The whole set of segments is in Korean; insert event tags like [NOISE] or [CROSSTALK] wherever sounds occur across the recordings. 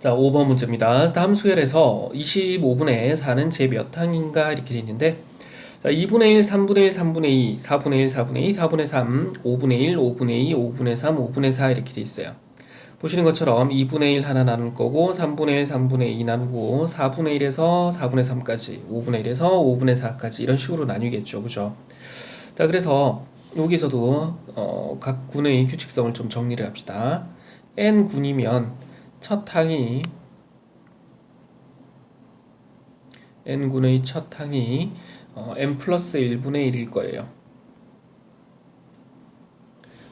자, 5번 문제입니다. 다음 수열에서 25분의 4는 제 몇 항인가 이렇게 돼 있는데 자, 2분의 1, 3분의 1, 3분의 2, 4분의 1, 4분의 2, 4분의 3, 5분의 1, 5분의 2, 5분의 3, 5분의 4 이렇게 돼 있어요. 보시는 것처럼 2분의 1 하나 나눌 거고 3분의 1, 3분의 2 나누고 4분의 1에서 4분의 3까지 5분의 1에서 5분의 4까지 이런 식으로 나뉘겠죠. 그죠? 자, 그래서 여기서도 어, 각 군의 규칙성을 좀 정리를 합시다. n 군이면 첫 항이 n 군의 첫 항이 어, n 플러스 1분의 1일 거예요.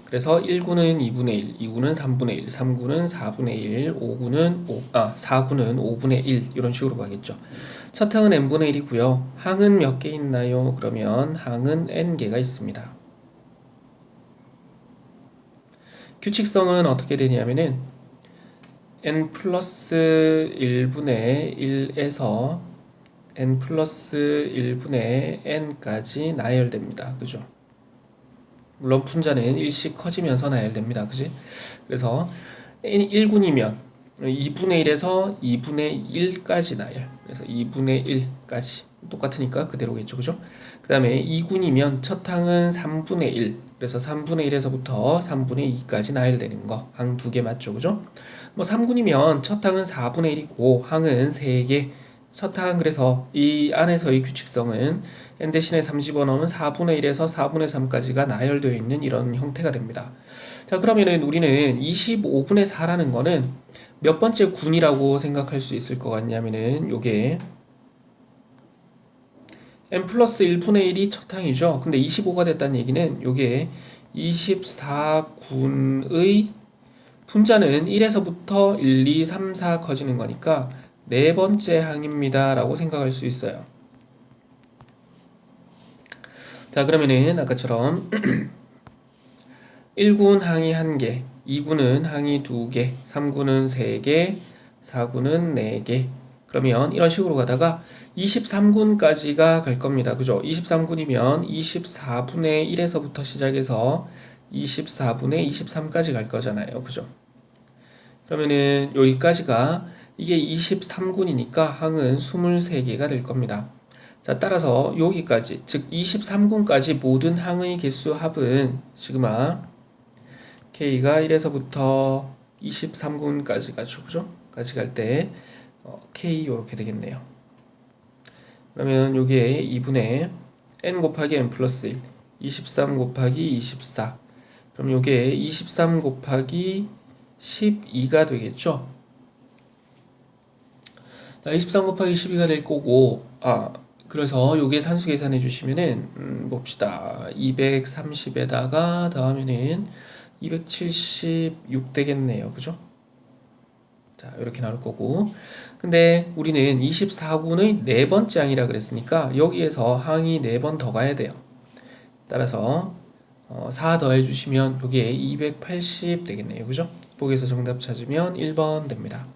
그래서 1구는 2분의 1, 2구는 3분의 1, 3구는 4분의 1, 5구는 5, 아, 4구는 5분의 1 이런 식으로 가겠죠. 첫 항은 n분의 1이고요. 항은 몇 개 있나요? 그러면 항은 n개가 있습니다. 규칙성은 어떻게 되냐면은 n 플러스 1분의 1에서 n 플러스 1분의 n까지 나열됩니다. 그죠? 물론 분자는 일씩 커지면서 나열됩니다. 그지? 그래서 1군이면 2분의 1에서 2분의 1까지 나열. 그래서 2분의 1까지. 똑같으니까 그대로겠죠. 그죠? 그 다음에 2군이면 첫 항은 3분의 1. 그래서 3분의 1에서부터 3분의 2까지 나열되는 거. 항 두 개 맞죠. 그죠? 뭐 3군이면 첫 항은 4분의 1이고 항은 3개. 첫 항 그래서 이 안에서의 규칙성은 n 대신에 3 집어넣으면 4분의 1에서 4분의 3까지가 나열되어 있는 이런 형태가 됩니다. 자 그러면은 우리는 25분의 4라는 거는 몇 번째 군이라고 생각할 수 있을 것 같냐면은 요게 n 플러스 1분의 1이 첫 항이죠. 근데 25가 됐다는 얘기는 요게 24군의 분자는 1에서부터 1, 2, 3, 4 커지는 거니까 네 번째 항입니다. 라고 생각할 수 있어요. 자, 그러면은 아까처럼 [CLEARS THROAT] 1군 항이 1개, 2군은 항이 2개, 3군은 3개, 4군은 4개. 그러면 이런 식으로 가다가 23군까지가 갈 겁니다. 그죠? 23군이면 24분의 1에서부터 시작해서 24분의 23까지 갈 거잖아요. 그죠? 그러면은 여기까지가 이게 23군이니까 항은 23개가 될 겁니다. 자, 따라서 여기까지, 즉 23군까지 모든 항의 개수 합은 시그마 K가 1에서부터 23군까지 가죠. 그죠? 까지 갈 때 어, K 이렇게 되겠네요. 그러면 요게 2분의 n 곱하기 n 플러스 1 23 곱하기 24 그럼 요게 23 곱하기 12가 되겠죠? 자, 23 곱하기 12가 될 거고, 아, 그래서 요게 산수 계산해 주시면은, 음, 봅시다. 230에다가 더하면은 276 되겠네요. 그죠? 자, 이렇게 나올 거고. 근데 우리는 24군의 네 번째 항이라 그랬으니까 여기에서 항이 네 번 더 가야 돼요. 따라서 어, 4 더해 주시면 여기에 280 되겠네요. 그죠? 보기에서 정답 찾으면 1번 됩니다.